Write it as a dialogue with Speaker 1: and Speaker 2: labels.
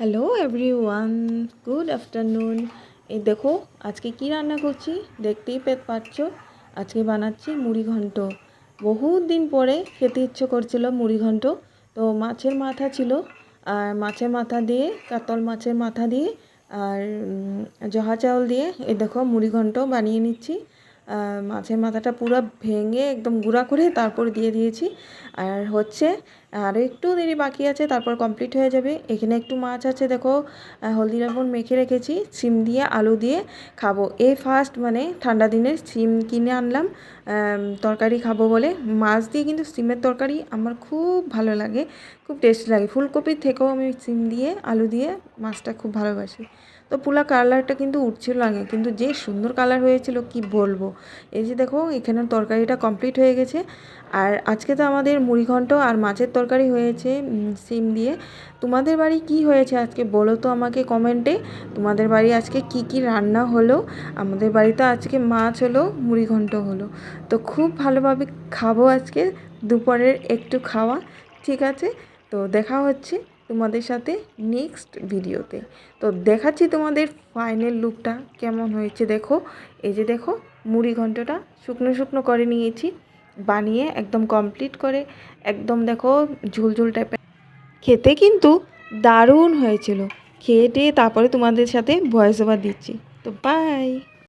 Speaker 1: Hello everyone good afternoon এই দেখো, আজকে কি রান্না করছি? দেখতেই পে পাচ্ছ? আজকে বানাচ্ছি মুড়ি ঘন্ট। বহুত দিন পরে খেতে ইচ্ছে করছিল মুড়ি ঘন্ট। তো মাছের মাথা ছিল, আর মাছের মাথা দিয়ে, কাতল মাছের মাথা দিয়ে, আর জহা চাউল দিয়ে, এই দেখো মুড়ি ঘন্ট বানিয়ে নিচ্ছি। মাছের মাথাটা পুরো ভেঙে একদম গুঁড়া করে তারপর দিয়ে দিয়েছি। আর হচ্ছে, আর একটু দেরি বাকি আছে, তারপর কমপ্লিট হয়ে যাবে। এখানে একটু মাছ আছে, দেখো হলদি লবণ মেখে রেখেছি। সিম দিয়ে, আলু দিয়ে খাব। এই ফার্স্ট মানে ঠান্ডা দিনের সিম কিনে আনলাম তরকারি খাব বলে। মাছ দিয়ে কিন্তু সিমের তরকারি আমার খুব ভালো লাগে, খুব টেস্টি লাগে। ফুলকপির থেকেও আমি সিম দিয়ে, আলু দিয়ে মাছটা খুব ভালোবাসি। তো পুরা কালারটা কিন্তু উঠছিল আগে, কিন্তু যে সুন্দর কালার হয়েছিল, কি বলব? এই যে দেখো, এখানে তরকারিটা কমপ্লিট হয়ে গেছে। আর আজকে তো আমাদের মুড়িঘণ্ট আর মাছের তরকারি হয়েছে সিম দিয়ে। তোমাদের বাড়ি কি হয়েছে আজকে বলো তো আমাকে কমেন্টে। তোমাদের বাড়ি আজকে কি কি রান্না হলো? আমাদের বাড়িতে আজকে মাছ হলো মুড়িঘণ্ট হলো। তো খুব ভালোভাবে খাব আজকে, দুপুরের একটু খাওয়া, ঠিক আছে? তো দেখা হচ্ছে। তোমাদের সাথে নেক্সট ভিডিওতে তো দেখাচ্ছি তোমাদের ফাইনাল লুকটা কেমন হয়েছে দেখো। এই যে দেখো, মুড়ি ঘন্টটা শুকনো শুকনো করে নিয়েছি, বানিয়ে একদম কমপ্লিট করে একদম দেখো ঝুলঝুল টাইপের খেতে কিন্তু দারুণ হয়েছিল। খেয়ে টেয়ে তারপরে তোমাদের সাথে ভয়েস ওভার দিচ্ছি। তো বাই